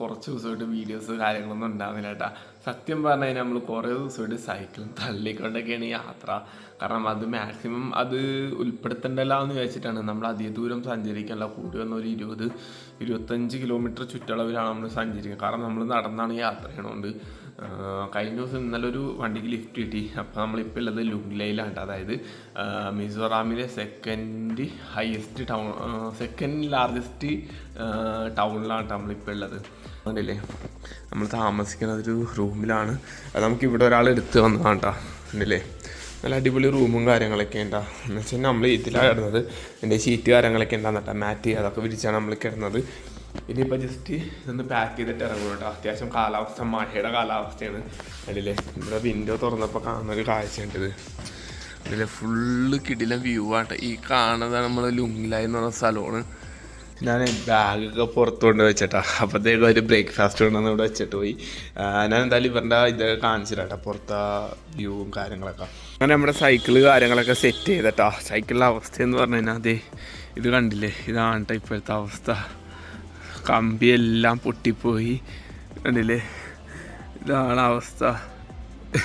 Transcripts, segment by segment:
കുറച്ച് ദിവസമായിട്ട് വീഡിയോസ് കാര്യങ്ങളൊന്നും ഉണ്ടാകുന്നില്ല കേട്ടാ. സത്യം പറഞ്ഞു കഴിഞ്ഞാൽ നമ്മൾ കുറേ ദിവസമായിട്ട് സൈക്കിളും തള്ളിക്കൊണ്ടൊക്കെയാണ് യാത്ര. കാരണം അത് മാക്സിമം അത് ഉൾപ്പെടുത്തണ്ടല്ലോ എന്ന് വെച്ചിട്ടാണ് നമ്മൾ അധിക ദൂരം സഞ്ചരിക്കാനുള്ള കൂടി വന്ന ഒരു ഇരുപത് ഇരുപത്തഞ്ച് കിലോമീറ്റർ ചുറ്റളവിലാണ് നമ്മൾ സഞ്ചരിക്കുക കാരണം നമ്മൾ നടന്നാണ് യാത്ര ചെയ്യണോണ്ട്. കഴിഞ്ഞ ദിവസം ഇന്നലെ ഒരു വണ്ടിക്ക് ലിഫ്റ്റ് കിട്ടി. അപ്പോൾ നമ്മളിപ്പോൾ ഉള്ളത് ലുംഗ്ലയിലാണ്. അതായത് മിസോറാമിലെ second highest town second largest ടൗണിലാണ് നമ്മളിപ്പോൾ ഉള്ളത്. കണ്ടില്ലേ നമ്മൾ താമസിക്കുന്നത് ഒരു റൂമിലാണ്. അത് നമുക്ക് ഇവിടെ ഒരാൾ എടുത്ത് വന്നതാണ് കേട്ടോ കണ്ടില്ലേ നല്ല അടിപൊളി റൂമും കാര്യങ്ങളൊക്കെ ഉണ്ടാ? എന്ന് വെച്ചാൽ നമ്മൾ ഇതിലാണ് കിടന്നത്. എന്റെ ഷീറ്റ് കാര്യങ്ങളൊക്കെ ഉണ്ടാകുന്ന മാറ്റ് അതൊക്കെ വിരിച്ചാണ് നമ്മൾ കിടന്നത്. ഇനിയിപ്പോൾ ജസ്റ്റ് ഇതൊന്ന് പാക്ക് ചെയ്തിട്ട് ഇറങ്ങും കേട്ടോ അത്യാവശ്യം കാലാവസ്ഥ മഴയുടെ കാലാവസ്ഥയാണ്. അതിലെ ഇവിടെ വിൻഡോ തുറന്നപ്പോൾ കാണുന്നൊരു ഒരു കാഴ്ചയുണ്ട് ഇത്. ഇതിലെ ഫുള്ള് കിടിലം വ്യൂ ആട്ടെ ഈ കാണുന്നതാണ് നമ്മൾ ലുങ്ങിലായി എന്ന് പറഞ്ഞ സ്ഥലമാണ്. ഞാൻ ബാഗൊക്കെ പുറത്ത് കൊണ്ട് വെച്ചിട്ടാ അപ്പോഴത്തേക്കും ഒരു ബ്രേക്ക്ഫാസ്റ്റ് കൊണ്ടുവന്ന് ഇവിടെ വെച്ചിട്ട് പോയി. ഞാൻ എന്തായാലും ഇവരുടെ ഇതൊക്കെ കാണിച്ചിട്ടാ പുറത്ത വ്യൂവും കാര്യങ്ങളൊക്കെ. അങ്ങനെ നമ്മുടെ സൈക്കിൾ കാര്യങ്ങളൊക്കെ സെറ്റ് ചെയ്തിട്ടാ. സൈക്കിളിന്റെ അവസ്ഥ എന്ന് പറഞ്ഞു കഴിഞ്ഞാൽ അതെ ഇത് കണ്ടില്ലേ? ഇതാണ് കേട്ടോ ഇപ്പോഴത്തെ അവസ്ഥ. കമ്പിയെല്ലാം പൊട്ടിപ്പോയി. കണ്ടില്ലേ? ഇതാണ് അവസ്ഥ.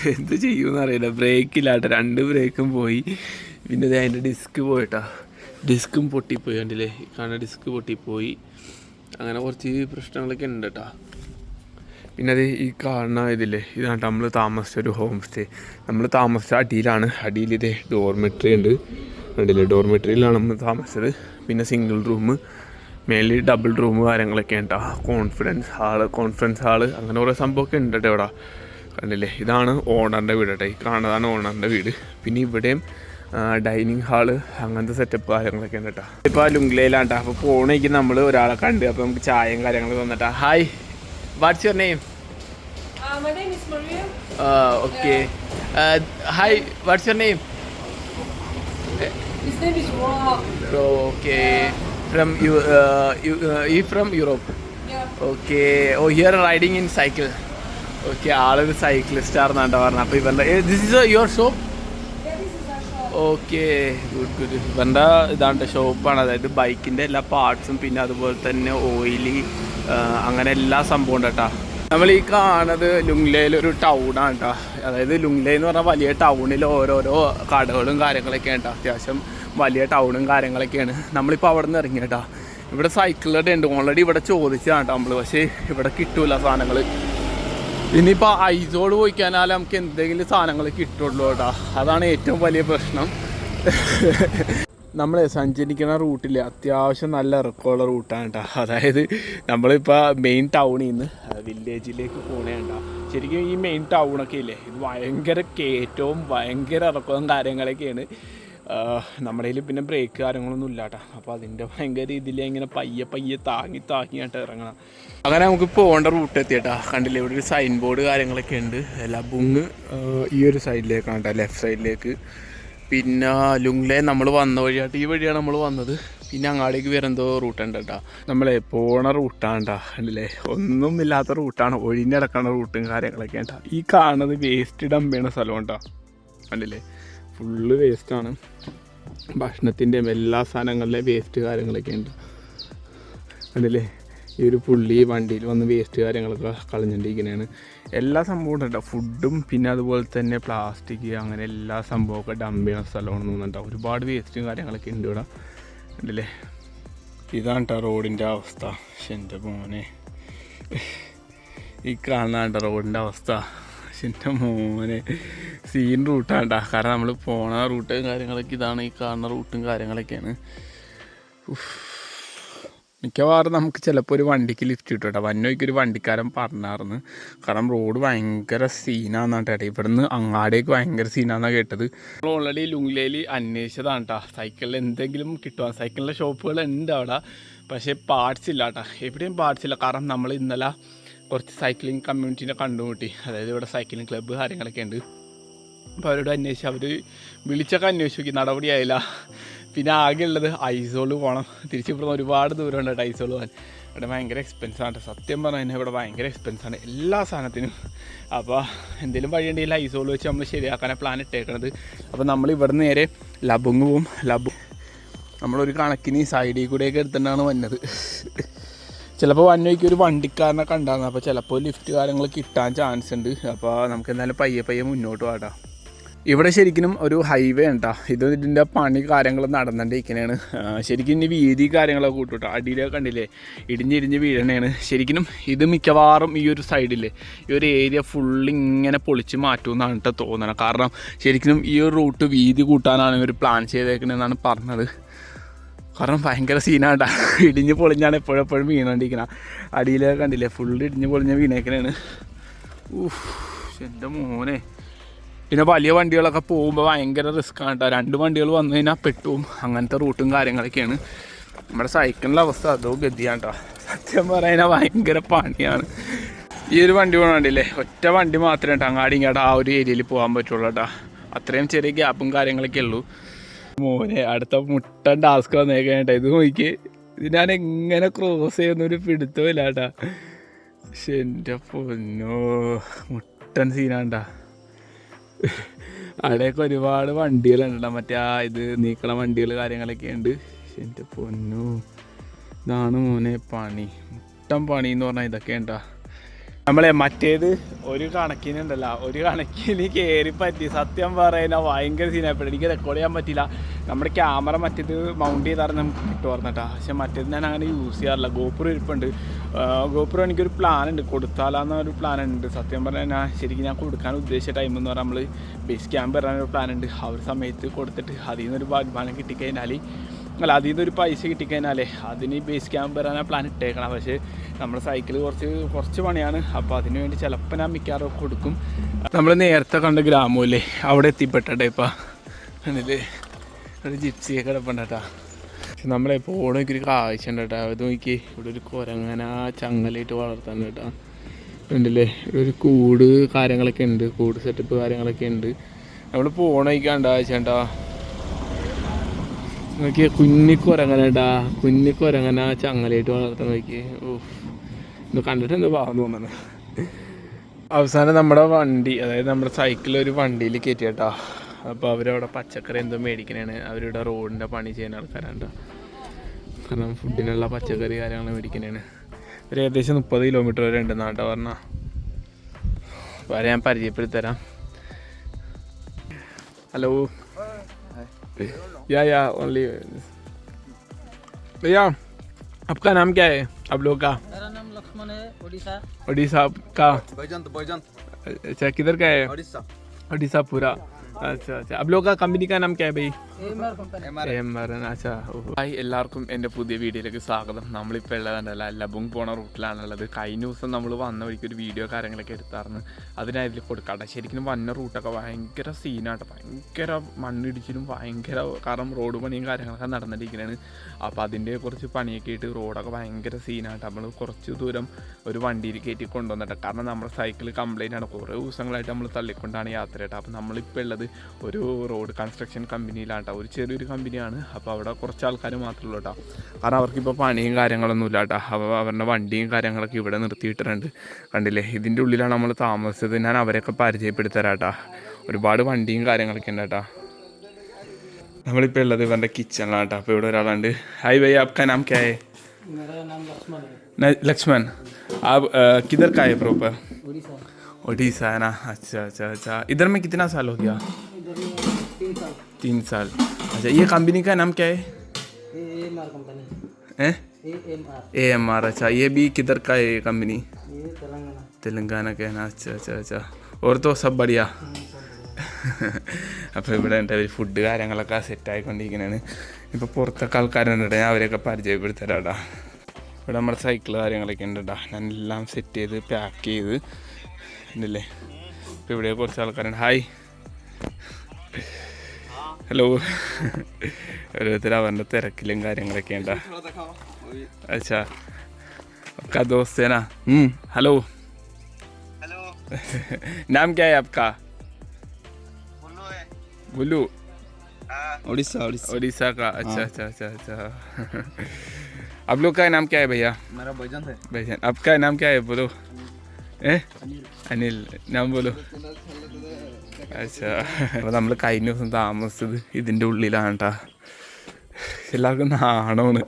എന്ത് ചെയ്യുമെന്ന് അറിയില്ല. ബ്രേക്കില്ലാട്ടോ രണ്ട് ബ്രേക്കും പോയി. പിന്നെ അതിന്റെ ഡിസ്ക് പോയിട്ടാ. ഡിസ്കും പൊട്ടിപ്പോയി കണ്ടില്ലേ? കാണുന്ന ഡിസ്ക് പൊട്ടിപ്പോയി. അങ്ങനെ കുറച്ച് പ്രശ്നങ്ങളൊക്കെ ഉണ്ട് കേട്ടോ പിന്നെ അത് ഈ കാണുന്ന ഇതില്ലേ ഇതാണ് നമ്മൾ താമസിച്ച ഒരു ഹോം സ്റ്റേ നമ്മൾ താമസിച്ച അടിയിലാണ്. അടിയിൽ ഇതേ ഡോർമെട്രി ഉണ്ട്. കണ്ടില്ലേ? ഡോർമെട്രിയിലാണ് നമ്മൾ താമസിച്ചത്. പിന്നെ സിംഗിൾ റൂം മേലിൽ ഡബിൾ റൂം കാര്യങ്ങളൊക്കെ ഉണ്ട് കോൺഫിഡൻസ് ഹാൾ കോൺഫറൻസ് ഹാൾ അങ്ങനെ കുറേ സംഭവമൊക്കെ ഉണ്ട് കേട്ടോ ഇവിടെ. കണ്ടില്ലേ? ഇതാണ് ഓണറിന്റെ വീട് കേട്ടോ ഈ കാണുന്നതാണ് ഓണറിന്റെ വീട്. പിന്നെ ഇവിടെയും ഡൈനിങ് ഹാൾ അങ്ങനത്തെ സെറ്റപ്പ് കാര്യങ്ങളൊക്കെ ഉണ്ട് കേട്ടോ ഇപ്പോൾ ആ കേട്ടോ അപ്പോൾ പോണേക്ക് നമ്മൾ ഒരാളെ കണ്ട്. അപ്പോൾ നമുക്ക് ചായയും കാര്യങ്ങളൊക്കെ തന്നിട്ടാ. Hi what's your name. Okay hi what's your name. Okay from you ഈ from Europe. Okay oh here riding in cycle okay ആളൊരു സൈക്ലിസ്റ്റ് ആണെന്നാണ് പറഞ്ഞത്. അപ്പോൾ ഇവരുടെ this is your shop okay. Good good ഇവന്റെ ഇതാണ്ട് ഷോപ്പാണ് അതായത് ബൈക്കിന്റെ എല്ലാ പാർട്സും പിന്നെ അതുപോലെ തന്നെ ഓയിലി അങ്ങനെ എല്ലാ സംഭവം ഉണ്ട് കേട്ടോ നമ്മൾ ഈ കാണുന്നത് ലുംഗ്ലയിലൊരു ഒരു ടൗണാണ് കേട്ടോ അതായത് ലുങ്ലേ എന്ന് പറഞ്ഞാൽ വലിയ ടൗണിൽ ഓരോരോ കടകളും കാര്യങ്ങളൊക്കെയാണ് ഉണ്ട് അത്യാവശ്യം വലിയ ടൗണും കാര്യങ്ങളൊക്കെയാണ്. നമ്മളിപ്പോൾ അവിടെ നിന്ന് ഇറങ്ങി കേട്ടോ ഇവിടെ സൈക്കിളുടെ ഉണ്ട്. ഓൾറെഡി ഇവിടെ ചോദിച്ചതാണ് കേട്ടോ നമ്മൾ പക്ഷേ ഇവിടെ കിട്ടൂല സാധനങ്ങൾ ഇനിയിപ്പോൾ ഐസോട് കഴിഞ്ഞാൽ നമുക്ക് എന്തെങ്കിലും സാധനങ്ങൾ കിട്ടുള്ളൂ കേട്ടോ. അതാണ് ഏറ്റവും വലിയ പ്രശ്നം. നമ്മൾ സഞ്ചരിക്കുന്ന റൂട്ടിൽ അത്യാവശ്യം നല്ല ഇറക്കമുള്ള റൂട്ടാണ് കേട്ടോ. അതായത് നമ്മളിപ്പോൾ മെയിൻ ടൗണിൽ നിന്ന് വില്ലേജിലേക്ക് പോകണേണ്ട ശരിക്കും ഈ മെയിൻ ടൗണൊക്കെ ഇല്ലേ ഇത് ഭയങ്കര കയറ്റവും ഭയങ്കര ഇറക്കവും കാര്യങ്ങളൊക്കെയാണ്. നമ്മുടെ കയ്യിൽ പിന്നെ ബ്രേക്ക് കാര്യങ്ങളൊന്നും ഇല്ല അപ്പോൾ അതിന്റെ ഭയങ്കര രീതിയിൽ ഇങ്ങനെ പയ്യെ പയ്യെ താങ്ങി താങ്ങിയായിട്ട് ഇറങ്ങണം. അങ്ങനെ നമുക്ക് പോകേണ്ട റൂട്ട് എത്തിയേട്ടാ. കണ്ടില്ലേ ഇവിടെ ഒരു സൈൻ ബോർഡ് കാര്യങ്ങളൊക്കെ ഉണ്ട്. ലബുങ് ബുങ്ങ് ഈ ഒരു സൈഡിലേക്കാണ് കേട്ടോ ലെഫ്റ്റ് സൈഡിലേക്ക് പിന്നെ ലുങ്ലെ നമ്മൾ വന്ന വഴിയായിട്ട് ഈ വഴിയാണ് നമ്മൾ വന്നത്. പിന്നെ അങ്ങാടേക്ക് വരെന്തോ റൂട്ടുണ്ട് കേട്ടോ. നമ്മളെ പോണ റൂട്ടാണ് കേട്ടോ. കണ്ടില്ലേ ഒന്നും ഇല്ലാത്ത റൂട്ടാണ് ഒഴിഞ്ഞടക്കണ റൂട്ടും കാര്യങ്ങളൊക്കെ ഉണ്ടാ ഈ കാണുന്നത് വേസ്റ്റ് ഡംപ് ചെയ്യണ സ്ഥലം കേട്ടോ. കണ്ടില്ലേ? ഫുള്ള് വേസ്റ്റാണ് ഭക്ഷണത്തിന്റെയും എല്ലാ സാധനങ്ങളിലെ വേസ്റ്റ് കാര്യങ്ങളൊക്കെ ഉണ്ട്. കണ്ടില്ലേ? ഈ ഒരു പുള്ളി വണ്ടിയിൽ വന്ന് വേസ്റ്റ് കാര്യങ്ങളൊക്കെ കളഞ്ഞിട്ടിരിക്കുന്നതാണ് എല്ലാ സംഭവവും ഉണ്ടോ ഫുഡും പിന്നെ അതുപോലെ തന്നെ പ്ലാസ്റ്റിക് അങ്ങനെ എല്ലാ സംഭവമൊക്കെ ഡംപ് ചെയ്യുന്ന സ്ഥലമാണെന്ന് തോന്നുന്നുണ്ടോ ഒരുപാട് വേസ്റ്റും കാര്യങ്ങളൊക്കെ ഉണ്ട് ഇവിടെ. ഉണ്ടല്ലേ ഇതാണ് കേട്ടോ റോഡിന്റെ അവസ്ഥ. എന്റെ മോനെ. ഈ കാണുന്ന റോഡിന്റെ അവസ്ഥ? എന്റെ മോനെ. സീൻ റൂട്ടാണ്ടാ. കാരണം നമ്മൾ പോണ റൂട്ടും കാര്യങ്ങളൊക്കെ ഇതാണ്. ഈ കാണുന്ന റൂട്ടും കാര്യങ്ങളൊക്കെയാണ്. മിക്കവാറും നമുക്ക് ചിലപ്പോൾ ഒരു വണ്ടിക്ക് ലിഫ്റ്റ് കിട്ടും കേട്ടോ. വന്നോയ്ക്ക് ഒരു വണ്ടിക്കാരൻ പറഞ്ഞായിരുന്നു കാരണം റോഡ് ഭയങ്കര സീനാന്നാണ് കേട്ടോ. ഇവിടുന്ന് അങ്ങാടേക്ക് ഭയങ്കര സീനാന്നാണ് കേട്ടത്. നമ്മൾ ഓൾറെഡി ലുങ്ലേലി അന്വേഷിച്ചതാണ് കേട്ടോ. സൈക്കിളിൽ എന്തെങ്കിലും കിട്ടുക സൈക്കിളിന്റെ ഷോപ്പുകൾ ഉണ്ട് അവിടെ. പക്ഷേ പാർട്സ് ഇല്ല കേട്ടോ. എവിടെയും പാർട്സ് ഇല്ല. കാരണം നമ്മൾ ഇന്നലെ കുറച്ച് സൈക്ലിംഗ് കമ്മ്യൂണിറ്റീനെ കണ്ടുമുട്ടി. അതായത് ഇവിടെ സൈക്ലിംഗ് ക്ലബ്ബ് കാര്യങ്ങളൊക്കെ ഉണ്ട്. അപ്പോൾ അവരോട് അന്വേഷിച്ച് അവർ വിളിച്ചൊക്കെ അന്വേഷിച്ചു നോക്കി. നടപടിയായില്ല പിന്നെ ആകെ ഉള്ളത് ഐസോൾ പോകണം തിരിച്ചു ഇവിടുന്ന് ഒരുപാട് ദൂരം ഉണ്ട് കേട്ടോ ഐസോൾ പോകാൻ. ഇവിടെ ഭയങ്കര എക്സ്പെൻസാണ് സത്യം പറഞ്ഞു കഴിഞ്ഞാൽ ഇവിടെ ഭയങ്കര എക്സ്പെൻസാണ് എല്ലാ സാധനത്തിനും. അപ്പോൾ എന്തെങ്കിലും വഴിയുണ്ടെങ്കിൽ ഐസോൾ വെച്ച് നമ്മൾ ശരിയാക്കാനാണ് പ്ലാൻ ഇട്ടേക്കണത്. അപ്പോൾ നമ്മൾ ഇവിടെ നിന്ന് നേരെ ലബുങ് പോവും. ലബു നമ്മളൊരു കണക്കിന് സൈഡിൽ കൂടെയൊക്കെ എടുത്തിട്ടാണ് വന്നത്. ചിലപ്പോൾ വന്നോയ്ക്ക് ഒരു വണ്ടിക്കാരനെ കണ്ടായിരുന്നു അപ്പോൾ ചിലപ്പോൾ ലിഫ്റ്റ് കാര്യങ്ങൾ കിട്ടാൻ ചാൻസ് ഉണ്ട്. അപ്പോൾ നമുക്ക് എന്തായാലും പയ്യെ പയ്യെ മുന്നോട്ട് പോകാം ഇവിടെ ശരിക്കും ഒരു ഹൈവേ ഉണ്ടാ ഇത് ഇതിന്റെ പണി കാര്യങ്ങൾ നടന്നുകൊണ്ടിരിക്കുന്നതാണ് ശരിക്കും ഇനി വീതി കാര്യങ്ങളൊക്കെ കൂട്ടുട്ടോ അടിയിലൊക്കെ കണ്ടില്ലേ? ഇടിഞ്ഞിടിഞ്ഞ് വീഴണേണ്. ശരിക്കും ഇത് മിക്കവാറും ഈ ഒരു സൈഡിൽ ഈ ഒരു ഏരിയ ഫുള്ള് ഇങ്ങനെ പൊളിച്ച് മാറ്റുമെന്നാണ് കേട്ടോ തോന്നണം. കാരണം ശരിക്കും ഈ ഒരു റൂട്ട് വീതി കൂട്ടാനാണ് ഇവർ പ്ലാൻ ചെയ്തേക്കണെന്നാണ് പറഞ്ഞത്. കാരണം ഭയങ്കര സീനാണ്ടാ ഇടിഞ്ഞ് പൊളിഞ്ഞാണ് എപ്പോഴെപ്പോഴും എപ്പോഴും വീണോണ്ടിരിക്കുന്നത് അടിയിലൊക്കെ കണ്ടില്ലേ ഫുള്ള് ഇടിഞ്ഞ് പൊളിഞ്ഞ വീണേക്കണാണ്. ഊഹ് എന്റെ മോനെ. പിന്നെ വലിയ വണ്ടികളൊക്കെ പോകുമ്പോൾ ഭയങ്കര റിസ്ക് ആണ് കേട്ടോ രണ്ട് വണ്ടികൾ വന്നു കഴിഞ്ഞാൽ പെട്ടും അങ്ങനത്തെ റൂട്ടും കാര്യങ്ങളൊക്കെയാണ്. നമ്മുടെ സൈക്കിളിന്റെ അവസ്ഥ അതോ ഗതിയാണ് കേട്ടോ സത്യം പറയുന്നത് ഭയങ്കര പണിയാണ്. ഈ ഒരു വണ്ടി പോകണ്ടില്ലേ ഒറ്റ വണ്ടി മാത്രമേ കേട്ടോ അങ്ങാടി ഇങ്ങോട്ട് ആ ഒരു ഏരിയയിൽ പോകാൻ പറ്റുള്ളൂ കേട്ടോ അത്രയും ചെറിയ ഗ്യാപ്പും കാര്യങ്ങളൊക്കെ ഉള്ളൂ. മോനെ അടുത്ത മുട്ടൻ ടാസ്ക് വന്നേക്കാട്ടാ ഇത് നോക്കി ഞാൻ എങ്ങനെ ക്രോസ് ചെയ്യുന്നൊരു പിടുത്തമില്ല കേട്ടാ പക്ഷെ എന്റെ പൊന്നോ. മുട്ടൻ സീനാണ്ടാ അവിടെയൊക്കെ ഒരുപാട് വണ്ടികളുണ്ടാ മറ്റേ ആ ഇത് നീക്കണ വണ്ടികൾ കാര്യങ്ങളൊക്കെ ഉണ്ട്. പക്ഷെ എന്റെ പൊന്നു. ഇതാണ് മോനെ പണി. മുട്ടൻ പണി എന്ന് പറഞ്ഞാൽ ഇതൊക്കെ ഉണ്ടാ നമ്മളെ മറ്റേത് ഒരു കണക്കിനുണ്ടല്ലോ ഒരു കണക്കിന് കയറി പറ്റി സത്യം പറയുന്ന ഭയങ്കര സീനായപ്പോഴും എനിക്ക് റെക്കോർഡ് ചെയ്യാൻ പറ്റില്ല നമ്മുടെ ക്യാമറ മറ്റേത് മൗണ്ട് ചെയ്താൽ നമുക്ക് കിട്ടുമായിരുന്നു കേട്ടോ. പക്ഷെ മറ്റേത് ഞാൻ അങ്ങനെ യൂസ് ചെയ്യാറില്ല. ഗോപുരം ഇരിപ്പുണ്ട്. ഗോപുരം എനിക്കൊരു പ്ലാൻ ഉണ്ട്. കൊടുത്താലാന്ന ഒരു പ്ലാൻ ഉണ്ട്. സത്യം പറഞ്ഞാൽ ഞാൻ ശരിക്കും ഞാൻ കൊടുക്കാൻ ഉദ്ദേശിച്ച ടൈം എന്ന് പറഞ്ഞാൽ നമ്മൾ ബേസ് ക്യാമ്പ് വരാനൊരു പ്ലാൻ ഉണ്ട്. ആ ഒരു സമയത്ത് കൊടുത്തിട്ട് അതിൽ നിന്നൊരു വരുമാനം കിട്ടിക്കഴിഞ്ഞാൽ അല്ല അതിൽ നിന്നൊരു പൈസ കിട്ടിക്കഴിഞ്ഞാലേ അതിന് ബേസ് ക്യാമ്പ് വരാനാണ് പ്ലാൻ ഇട്ടേക്കണം. പക്ഷേ നമ്മുടെ സൈക്കിൾ കുറച്ച് കുറച്ച് പണിയാണ്. അപ്പോൾ അതിന് വേണ്ടി ചിലപ്പോൾ ഞാൻ മിക്കവാറും കൊടുക്കും. നമ്മൾ നേരത്തെ കണ്ട ഗ്രാമമില്ലേ അവിടെ എത്തിപ്പെട്ടെ ഇപ്പം കണ്ടില്ലേ ഒരു ജിപ്സിയെ കിടപ്പുണ്ടട്ടാ പക്ഷെ നമ്മളെ പോണൊക്കെ ഒരു കാഴ്ച ഉണ്ട് കേട്ടോ. അത് നോക്കി ഇവിടെ ഒരു കുരങ്ങന ചങ്ങലായിട്ട് വളർത്താൻ കേട്ടോ. ഉണ്ടല്ലേ ഒരു കൂട് കാര്യങ്ങളൊക്കെ ഉണ്ട് കൂട് സെറ്റപ്പ് കാര്യങ്ങളൊക്കെ ഉണ്ട്. നമ്മൾ പോണേക്കാണ്ട ചേട്ടാ നോക്കിയ കുഞ്ഞി കുരങ്ങന ചങ്ങലായിട്ട് വളർത്താൻ നോക്കി ഓ ഇത് കണ്ടിട്ട് എന്താ പറഞ്ഞു തോന്നുന്നത് അവസാനം നമ്മുടെ വണ്ടി അതായത് നമ്മുടെ സൈക്കിൾ ഒരു വണ്ടിയിൽ കയറ്റി കേട്ടോ. അപ്പോൾ അവരവിടെ പച്ചക്കറി എന്തോ മേടിക്കണേണ് അവരുടെ റോഡിൻ്റെ പണി ചെയ്യുന്ന ആൾക്കാരാണ് ട്ടോ. കാരണം ഫുഡിനുള്ള പച്ചക്കറി കാര്യങ്ങൾ മേടിക്കണേണ് ഒരു ഏകദേശം മുപ്പത് കിലോമീറ്റർ വരെ ഉണ്ട് നാട്ടോ പറഞ്ഞാൽ വരെ ഞാൻ പരിചയപ്പെടുത്തരാം ഹലോ या या ओनली भैया आपका नाम क्या है आप लोग का मेरा नाम लक्ष्मण है उड़ीसा उड़ीसा का बैजंत बैजंत अच्छा किधर का है उड़ीसा उड़ीसा पूरा अच्छा अच्छा। अब लोग का कंपनी का नाम क्या है भाई? അച്ഛാ ഹായ് എല്ലാവർക്കും എന്റെ പുതിയ വീഡിയോയിലേക്ക് സ്വാഗതം. നമ്മളിപ്പോൾ ഉള്ളതല്ല ലബുങ് പോണ റൂട്ടിലാണുള്ളത്. കഴിഞ്ഞ ദിവസം നമ്മൾ വന്ന വഴിക്ക് ഒരു വീഡിയോ കാര്യങ്ങളൊക്കെ എടുത്തായിരുന്നു. അതിനായിരുന്നു കൊടുക്കാട്ടെ. ശരിക്കും വന്ന റൂട്ടൊക്കെ ഭയങ്കര സീനാട്ടോ. ഭയങ്കര മണ്ണിടിച്ചിലും ഭയങ്കര കാരണം റോഡ് പണിയും കാര്യങ്ങളൊക്കെ നടന്നിട്ടിരിക്കുന്നതാണ് അപ്പോൾ അതിന്റെ കുറച്ച് പണിയൊക്കെ ആയിട്ട് റോഡൊക്കെ ഭയങ്കര സീനാട്ടോ. നമ്മൾ കുറച്ച് ദൂരം ഒരു വണ്ടിയിൽ കയറ്റി കൊണ്ടുവന്നിട്ട്. കാരണം നമ്മുടെ സൈക്കിൾ കംപ്ലൈന്റ് ആണ്. കുറേ ദിവസങ്ങളായിട്ട് നമ്മൾ തള്ളിക്കൊണ്ടാണ് യാത്ര കേട്ടോ അപ്പോൾ നമ്മളിപ്പോൾ ഉള്ളത് ഒരു റോഡ് കൺസ്ട്രക്ഷൻ കമ്പനിയിലാണ് കേട്ടോ ഒരു ചെറിയൊരു കമ്പനിയാണ് അപ്പോൾ അവിടെ കുറച്ച് ആൾക്കാർ മാത്രമേ ഉള്ളൂ കേട്ടോ കാരണം അവർക്കിപ്പോൾ പണിയും കാര്യങ്ങളൊന്നും ഇല്ല കേട്ടോ അപ്പോൾ അവരുടെ വണ്ടിയും കാര്യങ്ങളൊക്കെ ഇവിടെ നിർത്തിയിട്ടുണ്ട് കണ്ടില്ലേ ഇതിൻ്റെ ഉള്ളിലാണ് നമ്മൾ താമസിച്ചത് ഞാൻ അവരെയൊക്കെ പരിചയപ്പെടുത്തരാം കേട്ടോ ഒരുപാട് വണ്ടിയും കാര്യങ്ങളൊക്കെ ഉണ്ട് കേട്ടോ നമ്മളിപ്പോൾ ഉള്ളത് ഇവരുടെ കിച്ചണിലാണ് കേട്ടോ അപ്പോൾ ഇവിടെ ഒരാളുണ്ട് ഹായ് ഭയ്യ आपका नाम क्या है मेरा नाम लक्ष्मण है न- लक्ष्मण आप अ, किधर का है प्रॉपर उड़ीसा ओडिशा है ना अच्छा अच्छा अच्छा इधर में कितना साल हो गया इधर में तीन साल तीन साल अच्छा ये कंपनी का नाम क्या है A M R company A A M R A M R अच्छा ये भी किधर का है कंपनी ये तेलंगाना तेलंगाना का है ना अच्छा अच्छा अच्छा और तो सब बढ़िया അപ്പോൾ ഇവിടെ ഉണ്ട് അവർ ഫുഡ് കാര്യങ്ങളൊക്കെ സെറ്റ് ആയിക്കൊണ്ടിരിക്കുന്നതാണ് ഇപ്പോൾ പുറത്തൊക്കെ ആൾക്കാരുണ്ട് ഞാൻ അവരെയൊക്കെ പരിചയപ്പെടുത്തരാടാ ഇവിടെ നമ്മുടെ സൈക്കിൾ കാര്യങ്ങളൊക്കെ ഉണ്ട് കേട്ടോ ഞാൻ എല്ലാം സെറ്റ് ചെയ്ത് പാക്ക് ചെയ്ത് ഉണ്ടല്ലേ ഇപ്പോൾ ഇവിടെ കുറച്ച് ആൾക്കാരുണ്ട് ഹായ് ഹലോ ഓരോരുത്തർ അവരുടെ തിരക്കിലും കാര്യങ്ങളൊക്കെ ഉണ്ടാ अच्छा आपका दोस्त है ना हम्म हेलो हेलो नाम क्या है आपका बोलो है बुल्लू उड़ीसा उड़ीसा उड़ीसा का अच्छा अच्छा अच्छा अच्छा आप लोग का नाम क्या है भैया मेरा बैजंत है भैया आपका नाम क्या है बोलो ഏ അനിൽ ഞാൻ പോലോ അച്ഛാ. അപ്പോൾ നമ്മൾ കഴിഞ്ഞ ദിവസം താമസിച്ചത് ഇതിന്റെ ഉള്ളിലാണ് കേട്ടാ എല്ലാവർക്കും നാണമാണ്.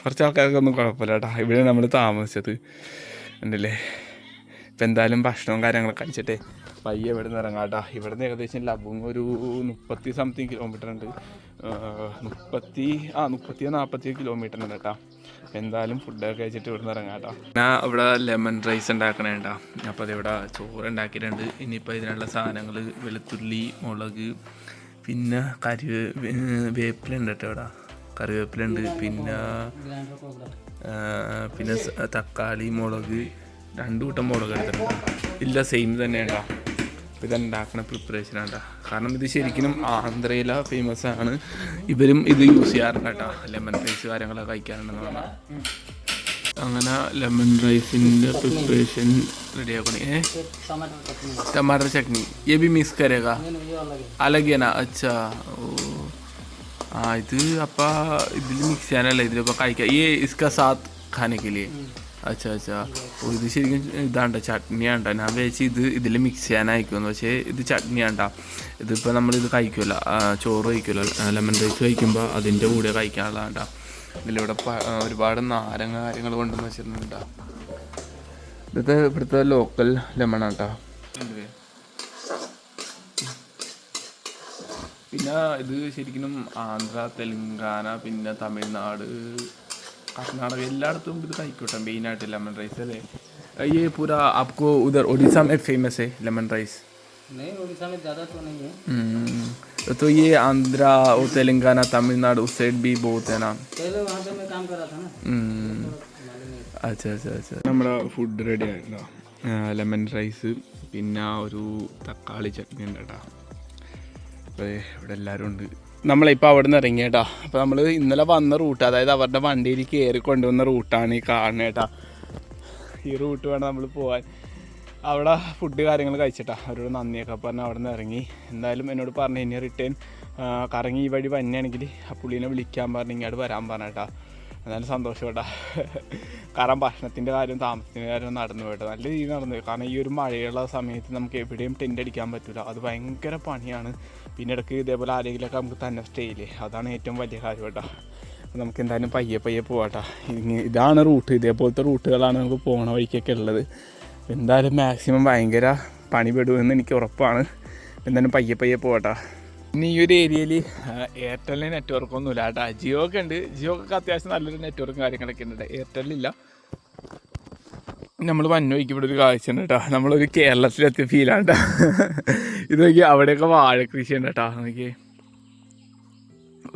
കുറച്ച് ആൾക്കാർക്ക് ഒന്നും കുഴപ്പമില്ല കേട്ടോ ഇവിടെ നമ്മൾ താമസിച്ചത് ഉണ്ടല്ലേ ഇപ്പം എന്തായാലും ഭക്ഷണവും കാര്യങ്ങളൊക്കെ കഴിച്ചിട്ടേ പയ്യെ ഇവിടെ നിന്ന് ഇറങ്ങാം കേട്ടോ ഇവിടെ നിന്ന് ഏകദേശം ലബുങ് ഒരു മുപ്പത്തി സംതിങ് കിലോമീറ്റർ ഉണ്ട്. മുപ്പത്തി ആ മുപ്പത്തി നാൽപ്പത്തി കിലോമീറ്റർ ഉണ്ട് കേട്ടോ. എന്തായാലും ഫുഡൊക്കെ കഴിച്ചിട്ട് നിന്ന് ഇറങ്ങാം കേട്ടോ. ഞാൻ ഇവിടെ ലെമൺ റൈസ് ഉണ്ടാക്കണേണ്ടാ അപ്പോൾ അതിവിടെ ചോറ് ഉണ്ടാക്കിയിട്ടുണ്ട്. ഇനിയിപ്പോൾ ഇതിനുള്ള സാധനങ്ങൾ വെളുത്തുള്ളി മുളക് പിന്നെ കരുവേ വേപ്പിലുണ്ട് കേട്ടോ ഇവിടെ. കറിവേപ്പിലുണ്ട് പിന്നെ പിന്നെ തക്കാളി മുളക് രണ്ടു കൂട്ടം മുളക് എടുത്തിട്ടുണ്ട്. ഇല്ല സെയിം തന്നെയാണ് അപ്പോൾ ഇതുണ്ടാക്കണ പ്രിപ്പറേഷൻ ആണ്ടാ കാരണം ഇത് ശരിക്കും ആന്ധ്രയില ഫേമസ് ആണ് ഇവരും ഇത് യൂസ് ചെയ്യാറുണ്ട് കേട്ടോ ലെമൺ റൈസ് കാര്യങ്ങളൊക്കെ കഴിക്കാറുണ്ടെന്ന് പറഞ്ഞാൽ അങ്ങനെ ലെമൺ റൈസിൻ്റെ പ്രിപ്പറേഷൻ റെഡി ആക്കണേ ഏ एक टमाटर चटनी है। टमाटर चटनी ये भी मिक्स करेगा नहीं नहीं ये अलग है अलग है ना अच्छा ഓ ആ ഇത് അപ്പ ഇതിൽ മിക്സ് ചെയ്യാനല്ല ഇതിലിപ്പോൾ കഴിക്കാം ഈ ഇസ്ക സാത്ത് ഖാനെ के लिए അച്ഛാ അച്ഛാ. ഇത് ശരിക്കും ഇതാണ്ട ചട്നിയാണ്ട ഞാൻ വെച്ച് ഇത് ഇതിൽ മിക്സ് ചെയ്യാനായിരിക്കുമെന്ന്. പക്ഷേ ഇത് ചട്നിയാണ്ട ഇതിപ്പോൾ നമ്മളിത് കഴിക്കുമല്ലോ ചോറ് കഴിക്കുമല്ലോ ലെമൺ റൈസ് കഴിക്കുമ്പോൾ അതിന്റെ കൂടെ കഴിക്കാനുള്ളതാണ്ട ഇതിലിവിടെ ഒരുപാട് നാരങ്ങ കാര്യങ്ങൾ കൊണ്ടുവന്ന് വെച്ചിരുന്നുണ്ട ഇവിടുത്തെ ഇവിടുത്തെ ലോക്കൽ ലെമൺ ആട്ടാ. പിന്നെ ഇത് ശരിക്കും ആന്ധ്ര തെലുങ്കാന പിന്നെ തമിഴ്നാട് കർണാടക എല്ലായിടത്തും ഇത് കഴിക്കോട്ടെ മെയിനായിട്ട് ലെമൺ റൈസ് അല്ലേ ये पूरा आपको उधर उड़ीसा में फेमस है लेमन राइस नहीं उड़ीसा में ज़्यादा तो नहीं है हम्म, तो ये आंध्रा और तेलंगाना तमिलनाडु उस साइड भी बहुत है ना पहले वहाँ पे मैं काम कर रहा था ना ഉം. അച്ഛാ അച്ഛാ അച്ഛാ നമ്മുടെ ഫുഡ് റെഡി ആയിട്ടുണ്ടോ ലെമൺ റൈസ് പിന്നെ ഒരു തക്കാളി ചട്നി ഉണ്ട് കേട്ടോ അപ്പോൾ ഇവിടെ എല്ലാവരും ഉണ്ട് നമ്മളിപ്പോൾ അവിടെ നിന്ന് ഇറങ്ങി കേട്ടോ അപ്പോൾ നമ്മൾ ഇന്നലെ വന്ന റൂട്ട് അതായത് അവരുടെ വണ്ടിയിൽ കയറി കൊണ്ടുവന്ന റൂട്ടാണ് ഈ കാണുന്നത് കേട്ടോ ഈ റൂട്ട് വേണം നമ്മൾ പോകാൻ അവിടെ ഫുഡ് കാര്യങ്ങൾ കഴിച്ചിട്ടാ. അവരോട് നന്ദിയൊക്കെ പറഞ്ഞ് അവിടെ നിന്ന് ഇറങ്ങി. എന്തായാലും എന്നോട് പറഞ്ഞു ഇനി റിട്ടേൺ കറങ്ങി ഈ വഴി വന്നെയാണെങ്കിൽ ആ പുള്ളീനെ വിളിക്കാൻ പറഞ്ഞു ഇങ്ങോട്ട് വരാൻ പറഞ്ഞേട്ടാ എന്നാലും സന്തോഷപ്പെട്ടാ. കാരണം ഭക്ഷണത്തിന്റെ കാര്യം താമസത്തിന്റെ കാര്യം നടന്നു പോയിട്ട്. നല്ല രീതിയിൽ നടന്നു കാരണം ഈ ഒരു മഴയുള്ള സമയത്ത് നമുക്ക് എവിടെയും ടെന്റ് അടിക്കാൻ പറ്റില്ല അത് ഭയങ്കര പണിയാണ്. പിന്നെ ഇടയ്ക്ക് ഇതേപോലെ ആരെങ്കിലുമൊക്കെ നമുക്ക് തന്നെ സ്റ്റേ ഇല്ലേ അതാണ് ഏറ്റവും വലിയ കാര്യം കേട്ടോ. നമുക്ക് എന്തായാലും പയ്യെ പയ്യെ പോവാട്ടാ. ഇതാണ് റൂട്ട് ഇതേപോലത്തെ റൂട്ടുകളാണ് നമുക്ക് പോണ വഴിക്കൊക്കെ ഉള്ളത്. എന്തായാലും മാക്സിമം ഭയങ്കര പണിപെടുമെന്ന് എനിക്ക് ഉറപ്പാണ്. എന്തായാലും പയ്യെ പയ്യെ പോകട്ടോ ഇനി ഈ ഒരു ഏരിയയിൽ എയർടെലിന് നെറ്റ്വർക്ക് ഒന്നുമില്ല കേട്ടോ. ജിയോ ഒക്കെ ഉണ്ട്. ജിയോ ഒക്കെ അത്യാവശ്യം നല്ലൊരു നെറ്റ്വർക്കും കാര്യങ്ങളൊക്കെ ഉണ്ട്. എയർടെലില്ല നമ്മൾ വന്നോയ്ക്ക് ഇവിടെ ഒരു കാഴ്ച ഉണ്ട് കേട്ടോ നമ്മളൊരു കേരളത്തിലെത്തിയ ഫീലാണ് കേട്ടോ ഇത് നോക്കി അവിടെയൊക്കെ വാഴ കൃഷി ഉണ്ട് കേട്ടോ നോക്കി.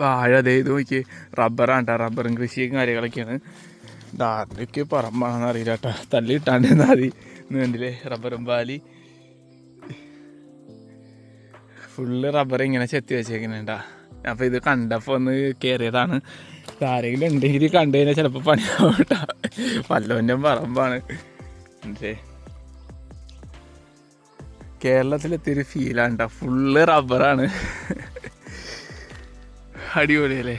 വാഴ അതേ ഇത് നോക്കി. റബ്ബറാണ് കേട്ടോ റബ്ബറും കൃഷിയും കാര്യങ്ങളൊക്കെയാണ്. ഇതാരൊക്കെ പറമ്പാണെന്ന് അറിയില്ല കേട്ടോ തല്ലിട്ടാണ്ട് മതി. നീണ്ടില്ലേ റബ്ബറും പാലി. ഫുള്ള് റബ്ബർ ഇങ്ങനെ ചെത്തി വെച്ചേക്കുന്നുണ്ടാ അപ്പോൾ ഇത് കണ്ടപ്പോൾ ഒന്ന് കയറിയതാണ് ആരെങ്കിലും ഉണ്ടെങ്കിൽ കണ്ടു കഴിഞ്ഞാൽ ചിലപ്പോൾ കേട്ടോ വല്ലവന്റെ പറമ്പാണ്. കേരളത്തിലെത്തിയൊരു ഫീലാണ് കേട്ടോ ഫുള്ള് റബ്ബറാണ് അടിപൊളിയല്ലേ?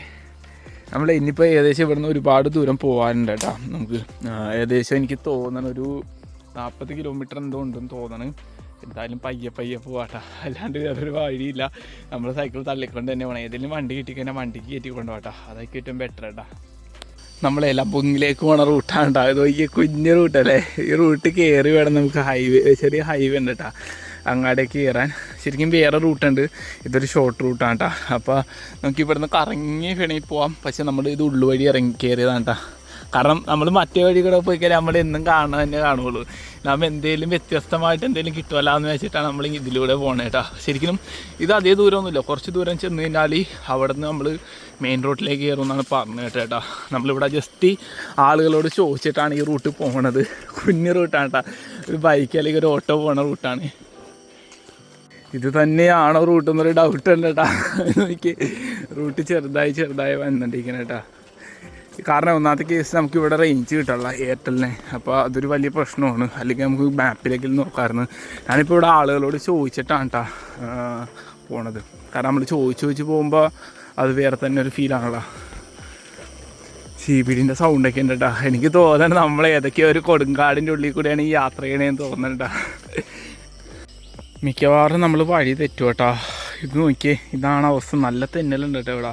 നമ്മൾ ഇനിയിപ്പോൾ ഏകദേശം ഇവിടുന്ന് ഒരുപാട് ദൂരം പോകാനുണ്ട് കേട്ടോ നമുക്ക്. ഏകദേശം എനിക്ക് തോന്നണം ഒരു നാൽപ്പത് കിലോമീറ്റർ എന്തോ ഉണ്ടെന്ന് തോന്നണ്. എന്തായാലും പയ്യെ പയ്യെ പോവാട്ടാ അല്ലാണ്ട് വേറൊരു വഴിയില്ല. നമ്മൾ സൈക്കിൾ തള്ളിക്കൊണ്ട് തന്നെ പോകണം ഏതെങ്കിലും വണ്ടി കിട്ടിക്കഴിഞ്ഞാൽ വണ്ടിക്ക് കയറ്റി കൊണ്ടുപോകട്ടാ അതൊക്കെ ഏറ്റവും ബെറ്റർ കേട്ടാ. നമ്മളെ ലബുങ്ങിലേക്ക് പോണ റൂട്ടാണ് കേട്ടോ ഇത് ഈ കുഞ്ഞു റൂട്ടല്ലേ ഈ റൂട്ട് കയറി വേണം നമുക്ക് ഹൈവേ ചെറിയ ഹൈവേ ഉണ്ട് കേട്ടോ അങ്ങാടേക്ക് കയറാൻ ശരിക്കും വേറെ റൂട്ടുണ്ട് ഇതൊരു ഷോർട്ട് റൂട്ടാണ് കേട്ടോ അപ്പോൾ നമുക്ക് ഇവിടുന്ന് കറങ്ങി വേണമെങ്കിൽ പോവാം. പക്ഷെ നമ്മൾ ഇത് ഉള്ളുവഴി ഇറങ്ങി കയറിയതാണ് കേട്ടോ കാരണം നമ്മൾ മറ്റേ വഴി കൂടെ പോയി കഴിഞ്ഞാൽ നമ്മൾ എന്നും കാണാൻ തന്നെ കാണുള്ളൂ. നമ്മൾ എന്തെങ്കിലും വ്യത്യസ്തമായിട്ട് എന്തെങ്കിലും കിട്ടുമല്ലോ എന്ന് വെച്ചിട്ടാണ് നമ്മൾ ഇതിലൂടെ പോകണേ കേട്ടോ ശരിക്കും ഇത് അതേ ദൂരമൊന്നുമില്ല. കുറച്ച് ദൂരം ചെന്ന് കഴിഞ്ഞാൽ അവിടെ നിന്ന് നമ്മൾ മെയിൻ റോഡിലേക്ക് കയറുമെന്നാണ് പറഞ്ഞത് കേട്ടോ നമ്മളിവിടെ ജസ്റ്റ് ആളുകളോട് ചോദിച്ചിട്ടാണ് ഈ റൂട്ട് പോകണത് കുഞ്ഞു റൂട്ടാണ് കേട്ടോ ഒരു ബൈക്ക് അല്ലെങ്കിൽ ഒരു ഓട്ടോ പോണ റൂട്ടാണ് ഇത് തന്നെയാണോ റൂട്ട് എന്നൊരു ഡൗട്ട് ഉണ്ട് കേട്ടോ എനിക്ക് റൂട്ട് ചെറുതായി ചെറുതായി വന്നിട്ടിരിക്കണം കേട്ടാ കാരണം ഒന്നാമത്തെ കേസ് നമുക്ക് ഇവിടെ റേഞ്ച് കിട്ടുള്ള എയർടെലിനെ അപ്പോൾ അതൊരു വലിയ പ്രശ്നമാണ്. അല്ലെങ്കിൽ നമുക്ക് മാപ്പിലേക്ക് നോക്കാമായിരുന്നു. ഞാനിപ്പോൾ ഇവിടെ ആളുകളോട് ചോദിച്ചിട്ടാണ് കേട്ടോ പോണത്. കാരണം നമ്മൾ ചോദിച്ച് ചോദിച്ച് പോകുമ്പോൾ അത് വേറെ തന്നെ ഒരു ഫീലാണല്ലോ ഡിന്റെ സൗണ്ടൊക്കെ ഉണ്ട് കേട്ടോ എനിക്ക് തോന്നണം നമ്മൾ ഏതൊക്കെയോ ഒരു കൊടുങ്കാടിന്റെ ഉള്ളിൽ കൂടെയാണ് ഈ യാത്ര ചെയ്യണേന്ന് തോന്നണ്ട മിക്കവാറും നമ്മൾ വഴി തെറ്റും കേട്ടോ ഇത് നോക്കിയേ ഇതാണ് അവസ്ഥ. നല്ല തെന്നലുണ്ട് കേട്ടോ ഇവിടെ.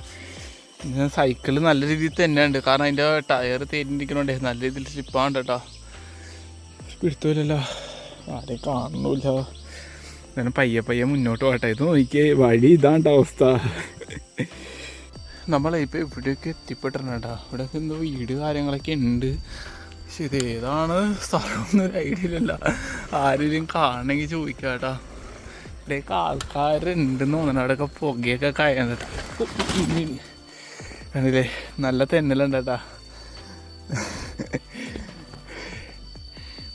പിന്നെ സൈക്കിൾ നല്ല രീതിയിൽ തന്നെ ഉണ്ട് കാരണം അതിന്റെ ടയർ തേരിണ്ടിരിക്കണോണ്ടേ നല്ല രീതിയിൽ സ്ലിപ്പാണ്ട് കേട്ടോ പിടുത്തമില്ലല്ലോ ആരെയും കാണുന്നില്ല. അങ്ങനെ പയ്യെ പയ്യെ മുന്നോട്ട് പോട്ടെ ഇത് നോക്കിയേ വഴി ഇതാണ്ട അവസ്ഥ. നമ്മളെ ഇപ്പം ഇവിടെയൊക്കെ കേട്ടോ ഇവിടെയൊക്കെ എന്തോ വീട് കാര്യങ്ങളൊക്കെ ഉണ്ട്. പക്ഷെ ഇത് ഏതാണ് സ്ഥലമൊന്നും ഒരു ഐഡിയ ഇല്ല ആരെങ്കിലും കാണണമെങ്കിൽ ചോദിക്കാം കേട്ടാ ഇവിടെയൊക്കെ ആൾക്കാരുണ്ടെന്ന് തോന്നണം അവിടെയൊക്കെ പുകയൊക്കെ കയറുന്നത് കണ്ടില്ലേ? നല്ല തെന്നലുണ്ട് കേട്ടാ.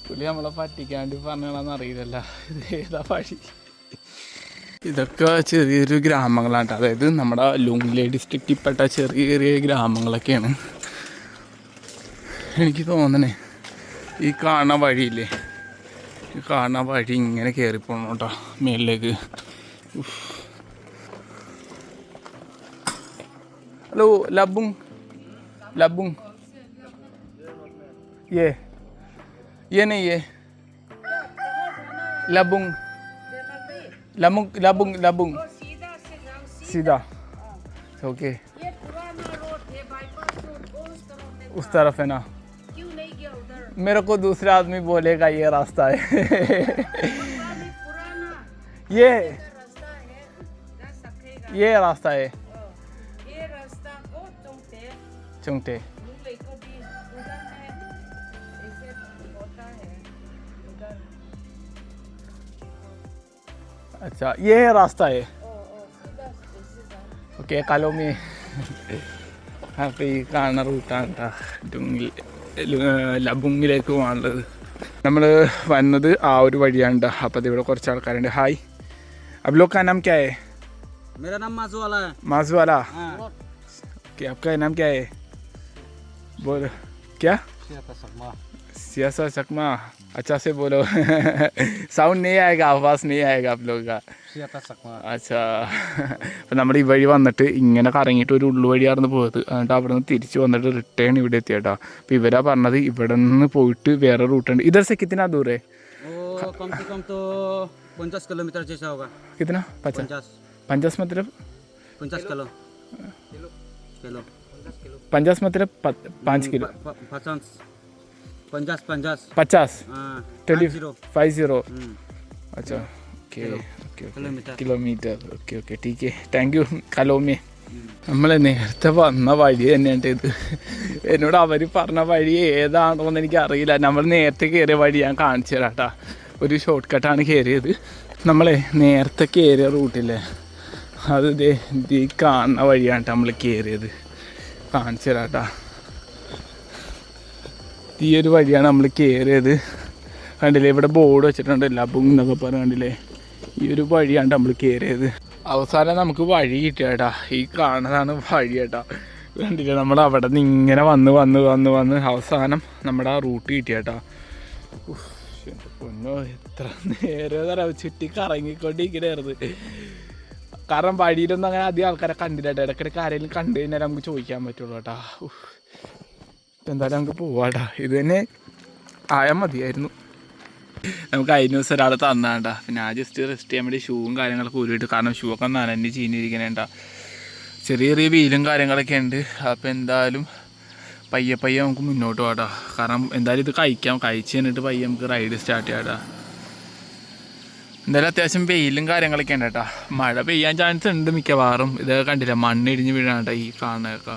പുള്ളി നമ്മളെ പറ്റിക്കാണ്ട് പറഞ്ഞാണെന്ന് അറിയില്ലല്ല. ഇത് ഏതാ ഇതൊക്കെ ചെറിയൊരു ഗ്രാമങ്ങളാണ് അതായത് നമ്മുടെ ലുങ്ലേ ഡിസ്ട്രിക്റ്റിൽ പെട്ട ചെറിയ ചെറിയ ഗ്രാമങ്ങളൊക്കെയാണ്. എനിക്ക് തോന്നണേ ഈ കാണുന്ന വഴിയില്ലേ? ഈ കാണുന്ന വഴി ഇങ്ങനെ കയറിപ്പോണം കേട്ടോ മേളിലേക്ക്. लो लाबुंग लाबुंग ये। ये नहीं, ये। लाबुंग लाबुंग लाबुंग लाबुंग सीधा। ओके। उस तरफ़ है ना। मेरे को दूसरा आदमी बोलेगा, ये रास्ता है। ये। ये रास्ता है। चुंगटे मुंबई को भी उधर है ऐसे होता है उधर अच्छा ये है रास्ता है ओ ओ सीधा ऐसे जाओ ഓക്കെ കലോമി അപ്പോൾ ഈ കാണുന്ന റൂട്ടാണ് കേട്ടോ ഡുങ്ങിൽ ലബുങ്ങിലേക്ക് പോകാനുള്ളത് നമ്മൾ വന്നത് ആ ഒരു വഴിയാണ് ട്ടോ. അപ്പോൾ ഇവിടെ കുറച്ച് ആൾക്കാരുണ്ട് ഹായ് अब लोग का नाम क्या है मेरा नाम माजू वाला है माजू वाला हाँ कि आपका नाम क्या है बोल क्या सियासा चकमा अच्छा से बोलो साउंड नहीं आएगा आवाज़ नहीं आएगा आप लोगों का അച്ഛാ അപ്പം നമ്മൾ ഈ വഴി വന്നിട്ട് ഇങ്ങനെ കറങ്ങിയിട്ട് ഒരു ഉള്ളുവഴിയായിരുന്നു പോയത് എന്നിട്ട് അവിടെ നിന്ന് തിരിച്ച് വന്നിട്ട് റിട്ടേൺ ഇവിടെ എത്തിയേട്ടാ അപ്പം ഇവരാ പറഞ്ഞത് ഇവിടെ നിന്ന് പോയിട്ട് വേറെ റൂട്ടുണ്ട് ഇതർ से कितना दूर है वो कम से कम तो पचास किलोमीटर जैसा होगा कितना पचास पचास पचास मतलब पचास किलो किलो પચાસ મતલબ પાંચ पचास પચાસ પચાસ પચાસ twenty five zero okay okay okay okay okay okay teak thank you കലോമി. നമ്മളെ നേരത്തെ വന്ന വഴി തന്നെയാണ് ഇത്. എന്നോട് അവർ പറഞ്ഞ വഴി ഏതാണോ എന്ന് എനിക്ക് അറിയില്ല. നമ്മൾ നേരത്തെ കയറിയ വഴി ഞാൻ കാണിച്ചു തരാം കേട്ടാ ഒരു ഷോർട്ട് കട്ടാണ് കയറിയത് നമ്മളെ നേരത്തെ കയറിയ റൂട്ടില്ലേ അത് ദേ കാണുന്ന വഴിയാണ് നമ്മൾ കയറിയത് കാണിച്ചു തരാം കേട്ടോ ഈ ഒരു വഴിയാണ് നമ്മൾ കയറിയത്. കണ്ടില്ലേ ഇവിടെ ബോർഡ് വെച്ചിട്ടുണ്ട് ലബുങ് എന്നൊക്കെ കണ്ടില്ലേ ഈ ഒരു വഴിയാണ് നമ്മൾ കയറിയത്. അവസാനം നമുക്ക് വഴി കിട്ടിയാട്ടാ. ഈ കാണുന്നതാണ് വഴി കേട്ടാ. കണ്ടില്ലേ നമ്മൾ അവിടെ നിന്ന് ഇങ്ങനെ വന്ന് വന്ന് വന്ന് വന്ന് അവസാനം നമ്മുടെ ആ റൂട്ട് കിട്ടിയാട്ടാ. പൊന്നോ എത്ര നേരം തരാം ചുറ്റി കറങ്ങിക്കൊണ്ടിരിക്കണായിരുന്നു കാരണം വഴിയിലൊന്നും അങ്ങനെ അധികം ആൾക്കാരെ കണ്ടില്ല ഇടയ്ക്കിടയ്ക്ക് ആരെങ്കിലും കണ്ടു കഴിഞ്ഞാൽ നമുക്ക് ചോദിക്കാൻ പറ്റുള്ളൂ കേട്ടോ. എന്തായാലും നമുക്ക് പോവാട്ടാ ഇത് തന്നെ ആയാൽ മതിയായിരുന്നു. നമുക്ക് അതിന് ദിവസം ഒരാൾ തന്നാണ്ട. പിന്നെ ആ ജസ്റ്റ് റെസ്റ്റ് ചെയ്യാൻ വേണ്ടി ഷൂവും കാര്യങ്ങളൊക്കെ ഊരിയിട്ട്. കാരണം ഷൂ ഒക്കെ നനഞ്ഞ് ചീഞ്ഞിരിക്കണേണ്ട. ചെറിയ ചെറിയ വീലും കാര്യങ്ങളൊക്കെ ഉണ്ട്. അപ്പോൾ എന്തായാലും പയ്യെ പയ്യെ നമുക്ക് മുന്നോട്ട് പോകാം കാരണം എന്തായാലും ഇത് കഴിക്കാം. കഴിച്ച് കഴിഞ്ഞിട്ട് പയ്യെ നമുക്ക് റൈഡ് സ്റ്റാർട്ട് ചെയ്യാട്ടാ എന്തായാലും അത്യാവശ്യം വെയിലും കാര്യങ്ങളൊക്കെ ഉണ്ട് കേട്ടോ. മഴ പെയ്യാൻ ചാൻസ് ഉണ്ട് മിക്കവാറും. ഇത് കണ്ടില്ല? മണ്ണിടിഞ്ഞ് വീഴാണ്ട ഈ കാണുന്നതൊക്കെ.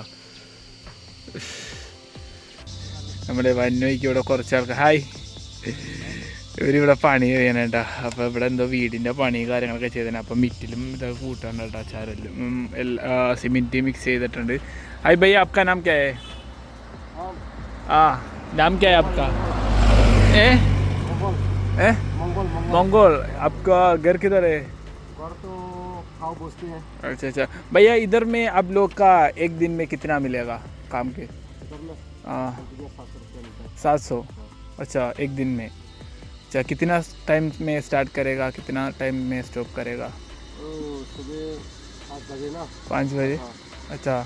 നമ്മുടെ വന്നോയ്ക്ക് ഇവിടെ കുറച്ച് ആൾക്കാർ ഹായ്. ഇവരിവിടെ പണി ചെയ്യാനേട്ടാ അപ്പോൾ ഇവിടെ എന്തോ വീടിന്റെ പണി കാര്യങ്ങളൊക്കെ ചെയ്തേനെ. അപ്പം മിറ്റിലും ഇതൊക്കെ കൂട്ടാണ്ട് കേട്ടോ ചാരലും സിമെന്റ് മിക്സ് ചെയ്തിട്ടുണ്ട്. ഹായ് ബൈ ആപ്ക നാം കേ. ആ നാം കേ ആപ്കാ. ഏ? ഏ? मंगोल आपका घर किधर है? घर तो है। अच्छा अच्छा। भैया इधर में आप लोग का एक दिन में कितना मिलेगा काम के? हाँ। सात सौ अच्छा एक दिन में। अच्छा कितना टाइम में स्टार्ट करेगा? कितना टाइम में स्टॉप करेगा? पाँच बजे? अच्छा।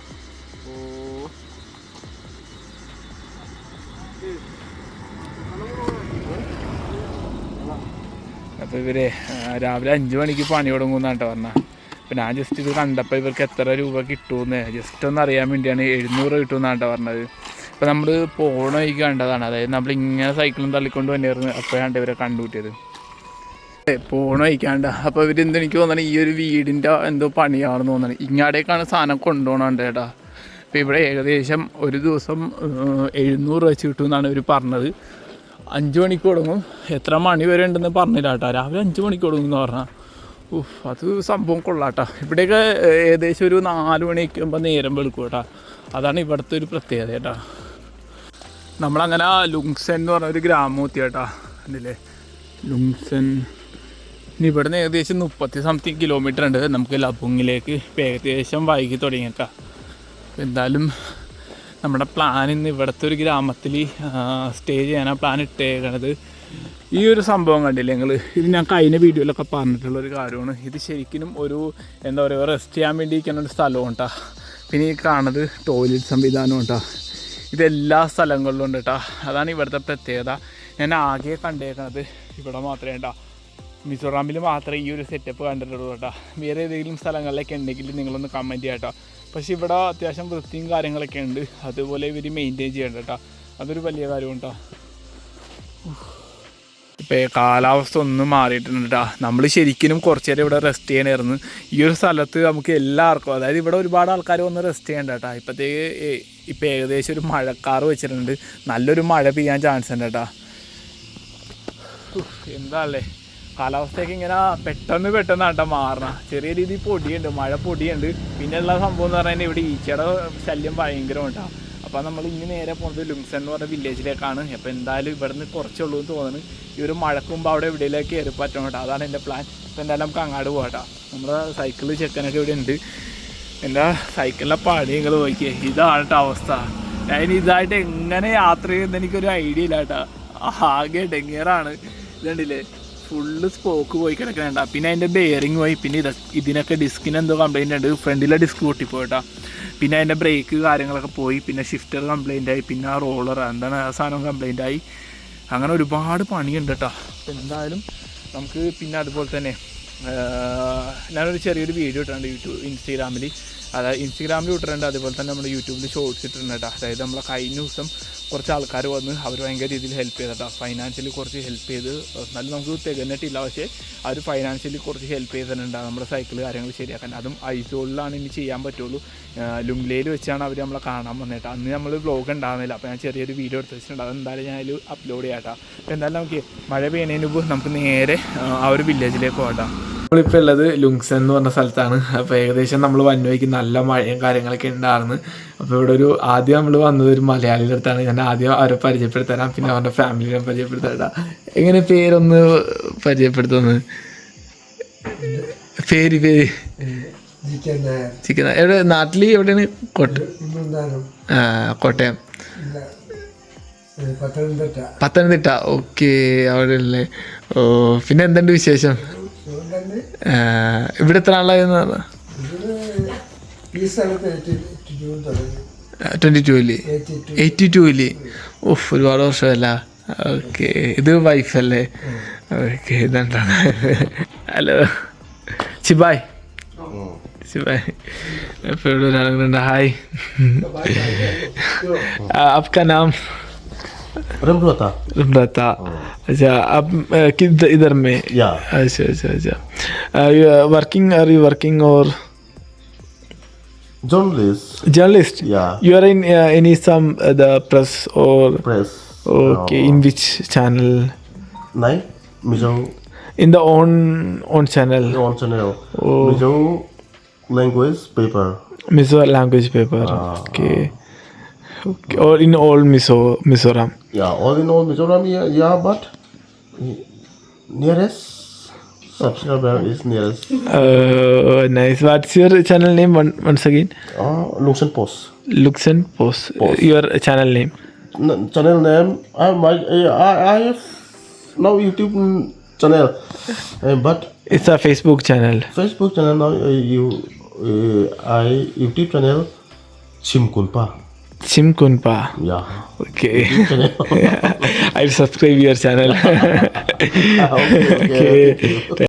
അപ്പോൾ ഇവർ രാവിലെ അഞ്ച് മണിക്ക് പണി തുടങ്ങുന്നാട്ടോ പറഞ്ഞാൽ അപ്പം ഞാൻ ജസ്റ്റ് ഇത് കണ്ടപ്പോൾ ഇവർക്ക് എത്ര രൂപ കിട്ടുമെന്ന് ജസ്റ്റ് ഒന്ന് അറിയാൻ വേണ്ടിയാണ് എഴുന്നൂറ് കിട്ടുമെന്നാണ് കേട്ടോ പറഞ്ഞത്. അപ്പോൾ നമ്മൾ പോണ വഴിക്ക് കണ്ടതാണ്. അതായത് നമ്മൾ ഇങ്ങനെ സൈക്കിളും തള്ളിക്കൊണ്ട് വന്നിരുന്നു. അപ്പോഴാണ് ഇവരെ കണ്ടുകൂട്ടിയത് പോണ വഹിക്കാണ്ട് അപ്പോൾ ഇവർ എന്ത് എനിക്ക് തോന്നണ ഈ ഒരു വീടിന്റെ എന്തോ പണിയാണെന്ന് തോന്നണം. ഇങ്ങാടേക്കാണ് സാധനം കൊണ്ടുപോകണുണ്ട് ചേട്ടാ അപ്പോൾ ഇവിടെ ഏകദേശം ഒരു ദിവസം എഴുന്നൂറ് വെച്ച് കിട്ടുമെന്നാണ് ഇവർ പറഞ്ഞത്. അഞ്ച് മണിക്ക് തുടങ്ങും. എത്ര മണി വരെ ഉണ്ടെന്ന് പറഞ്ഞില്ല കേട്ടോ. രാവിലെ അഞ്ച് മണിക്ക് തുടങ്ങും എന്ന് പറഞ്ഞാൽ ഉഫ് അത് സംഭവം കൊള്ളാട്ടോ. ഇവിടെയൊക്കെ ഏകദേശം ഒരു നാല് മണിയൊക്കെ ആകുമ്പോൾ നേരം വെളുക്കും കേട്ടോ. അതാണ് ഇവിടുത്തെ ഒരു പ്രത്യേകത കേട്ടോ. നമ്മളങ്ങനെ ലുങ്സൻ എന്ന് പറഞ്ഞ ഒരു ഗ്രാമം എത്തി കേട്ടാ. കണ്ടില്ലേ? ലുങ്സൻ. ഇനി ഇവിടുന്ന് ഏകദേശം മുപ്പത്തി സംതിങ് കിലോമീറ്റർ ഉണ്ട്. നമുക്ക് ലബുങ്ങിലേക്ക് ഏകദേശം വൈകി തുടങ്ങിയേക്കാം എന്തായാലും നമ്മുടെ പ്ലാൻ ഇന്ന് ഇവിടുത്തെ ഒരു ഗ്രാമത്തിൽ സ്റ്റേ ചെയ്യാനാണ് പ്ലാൻ ഇട്ടേക്കണത്. ഈ ഒരു സംഭവം കണ്ടില്ലേ ഞങ്ങൾ ഇത് ഞാൻ കഴിഞ്ഞ വീഡിയോയിലൊക്കെ പറഞ്ഞിട്ടുള്ള ഒരു കാര്യമാണ്. ഇത് ശരിക്കും ഒരു എന്താ പറയുക റെസ്റ്റ് ചെയ്യാൻ വേണ്ടി ഇരിക്കുന്ന ഒരു സ്ഥലവും കേട്ടോ പിന്നെ ഈ കാണുന്നത് ടോയ്ലറ്റ് സംവിധാനം കേട്ടോ ഇതെല്ലാ സ്ഥലങ്ങളിലും ഉണ്ട് കേട്ടോ അതാണ് ഇവിടുത്തെ പ്രത്യേകത. ഞാൻ ആകെ കണ്ടേക്കണത് ഇവിടെ മാത്രമേ കേട്ടോ മിസോറാമിൽ മാത്രമേ ഈ ഒരു സെറ്റപ്പ് കണ്ടിട്ടുള്ളൂ കേട്ടോ വേറെ ഏതെങ്കിലും സ്ഥലങ്ങളിലൊക്കെ ഉണ്ടെങ്കിൽ നിങ്ങളൊന്ന് കമന്റ് ചെയ്യാം കേട്ടോ പക്ഷേ ഇവിടെ അത്യാവശ്യം വൃത്തിയും കാര്യങ്ങളൊക്കെ ഉണ്ട്. അതുപോലെ ഇവർ മെയിന്റെയിൻ ചെയ്യേണ്ട കേട്ടോ അതൊരു വലിയ കാര്യമാണ് കേട്ടോ ഇപ്പോൾ കാലാവസ്ഥ ഒന്നും മാറിയിട്ടുണ്ട് കേട്ടോ നമ്മൾ ശരിക്കും കുറച്ച് നേരം ഇവിടെ റെസ്റ്റ് ചെയ്യണമായിരുന്നു ഈ ഒരു സ്ഥലത്ത് നമുക്ക് എല്ലാവർക്കും അതായത് ഇവിടെ ഒരുപാട് ആൾക്കാർ വന്ന് റെസ്റ്റ് ചെയ്യണ്ട കേട്ടോ ഇപ്പോഴത്തേക്ക് ഇപ്പോൾ ഏകദേശം ഒരു മഴക്കാറ് വെച്ചിട്ടുണ്ട്. നല്ലൊരു മഴ പെയ്യാൻ ചാൻസ് ഉണ്ട് കേട്ടോ എന്താ അല്ലേ? കാലാവസ്ഥയൊക്കെ ഇങ്ങനെ പെട്ടെന്ന് പെട്ടെന്ന് കേട്ടോ മാറണം. ചെറിയ രീതിയിൽ പൊടിയുണ്ട് മഴ പൊടിയുണ്ട്. പിന്നെ ഉള്ള സംഭവം എന്ന് പറഞ്ഞാൽ ഇവിടെ ഈച്ചയുടെ ശല്യം ഭയങ്കരം കേട്ടോ അപ്പോൾ നമ്മൾ ഇനി നേരെ പോകുന്നത് ലുംസൺ എന്ന് പറഞ്ഞ വില്ലേജിലേക്കാണ് അപ്പോൾ എന്തായാലും ഇവിടുന്ന് കുറച്ചുള്ളൂ എന്ന് തോന്നുന്നു. ഈ ഒരു മഴക്കുമ്പോൾ അവിടെ എവിടെയിലേക്ക് കയറി പറ്റണം കേട്ടോ. അതാണ് എന്റെ പ്ലാൻ അപ്പോൾ എന്തായാലും നമുക്ക് അങ്ങോട്ട് പോകട്ടോ കേട്ടോ. നമ്മുടെ സൈക്കിൾ ചെക്കനൊക്കെ ഇവിടെ ഉണ്ട്. എന്റെ സൈക്കിളിലെ പാടിയങ്ങൾ നോക്കിയേ. ഇതാണ് കേട്ടോ അവസ്ഥ. ഞാൻ ഇതായിട്ട് എങ്ങനെ യാത്ര ചെയ്യുന്നതെനിക്കൊരു ഐഡിയ ഇല്ല കേട്ടോ. ആകെ ഡെങ്ങേറാണ്. ഇതുണ്ടല്ലേ? ഫുള്ള് സ്പോക്ക് പോയി കിടക്കണേണ്ട പിന്നെ അതിന്റെ ബെയറിങ് പോയി. പിന്നെ ഇത് ഇതിനൊക്കെ ഡിസ്കിന് എന്തോ കംപ്ലൈന്റ് ഉണ്ട്. ഫ്രണ്ടിലെ ഡിസ്ക് പൊട്ടിപ്പോയിട്ടാ. പിന്നെ അതിന്റെ ബ്രേക്ക് കാര്യങ്ങളൊക്കെ പോയി. പിന്നെ ഷിഫ്റ്റർ കംപ്ലൈന്റ് ആയി. പിന്നെ ആ റോളർ എന്താണ് ആ സാധനം കംപ്ലൈന്റ് ആയി. അങ്ങനെ ഒരുപാട് പണിയുണ്ട് കേട്ടോ എന്തായാലും നമുക്ക് പിന്നെ അതുപോലെ തന്നെ ഞാനൊരു ചെറിയൊരു വീഡിയോ ഇട്ടിട്ടുണ്ട് യൂട്യൂബ് ഇൻസ്റ്റാഗ്രാമിൽ അതായത് ഇൻസ്റ്റാഗ്രാമിൽ ഇട്ടിട്ടുണ്ട്. അതുപോലെ തന്നെ നമ്മുടെ യൂട്യൂബിൽ ഷോർട്സ് ഇട്ടിട്ടുണ്ട് കേട്ടോ അതായത് നമ്മളെ കഴിഞ്ഞ ദിവസം കുറച്ച് ആൾക്കാർ വന്ന് അവർ ഭയങ്കര രീതിയിൽ ഹെൽപ്പ് ചെയ്തിട്ടാ. ഫൈനാൻഷ്യലി കുറച്ച് ഹെൽപ്പ് ചെയ്ത് എന്നാലും നമുക്ക് തികഞ്ഞിട്ടില്ല. പക്ഷേ അവർ ഫൈനാൻഷ്യലി കുറച്ച് ഹെൽപ്പ് ചെയ്തിട്ടുണ്ട് നമ്മുടെ സൈക്കിൾ കാര്യങ്ങൾ ശരിയാക്കാൻ. അതും ഐസോളിലാണ് ഇനി ചെയ്യാൻ പറ്റുള്ളൂ. ലുംഗ്ലയിൽ വെച്ചാണ് അവർ നമ്മളെ കാണാൻ വന്നിട്ട്. അന്ന് നമ്മൾ വ്ലോഗ് ഉണ്ടാകുന്നില്ല അപ്പോൾ ഞാൻ ചെറിയൊരു വീഡിയോ എടുത്ത് വെച്ചിട്ടുണ്ട്. അതെന്തായാലും ഞാൻ അതിൽ അപ്ലോഡ് ചെയ്യാം കേട്ടോ എന്തായാലും നമുക്ക് മഴ പെയ്യുന്നതിന് മുമ്പ് നമുക്ക് നേരെ ആ, ഒരു വില്ലേജിലേക്ക് പോകാം നമ്മളിപ്പോൾ ഉള്ളത് ലുങ്സൻ എന്ന് പറഞ്ഞ സ്ഥലത്താണ്. അപ്പോൾ ഏകദേശം നമ്മൾ വന്നുവയ്ക്ക് നല്ല മഴയും കാര്യങ്ങളൊക്കെ ഉണ്ടായിരുന്നു. അപ്പോൾ ഇവിടെ ഒരു ആദ്യം നമ്മൾ വന്നത് ഒരു മലയാളിയുടെ അടുത്താണ്. ഞാൻ ആദ്യം അവരെ പരിചയപ്പെടുത്തരാം. പിന്നെ അവരുടെ ഫാമിലിനെ പരിചയപ്പെടുത്തരാം. എങ്ങനെ പേരൊന്ന് പരിചയപ്പെടുത്തുന്നത് പേര് പേര്. ചിക്കൻ എവിടെ? നാട്ടിൽ എവിടെയാണ്? കോട്ടയം. ആ കോട്ടയം. പത്തനംതിട്ട. പത്തനംതിട്ട ഓക്കെ അവിടെ അല്ലേ ഓ പിന്നെ എന്തുണ്ട് വിശേഷം? ഇവിടെ എത്ര ആളായിരുന്നു ട്വന്റി ടു അല്ലേ എയ്റ്റി ടു അല്ലേ? ഓഫ് ഒരുപാട് വർഷമല്ല. ഓക്കെ ഇത് വൈഫല്ലേ ഓക്കെ ഇതെന്താണ്? ഹലോ. ചിബായ് ചിബായ് എപ്പോഴും ഹായ് ആപ്കാ നാം रमरता अच्छा आप अ, किधर इधर में या अच्छा अच्छा अच्छा वर्किंग आर यू वर्किंग और journalist journalist Yeah. you are in uh, any some uh, the press or press okay in which channel nine Mizo in the own own channel on channel Oh. Mizo language paper mizo language paper okay okay or in all mizo mizoram yeah all in all Mizoram yeah, yeah but nearest subscriber is nearest. Uh, nice. What's your channel name one, once again? Uh, Lungsen Post. Luxen post, Post. your channel name? N- channel name I my I I have now YouTube channel. Uh, but it's a facebook channel. Facebook channel now uh, you uh, I YouTube channel सिमकुन्पा okay I subscribe your channel okay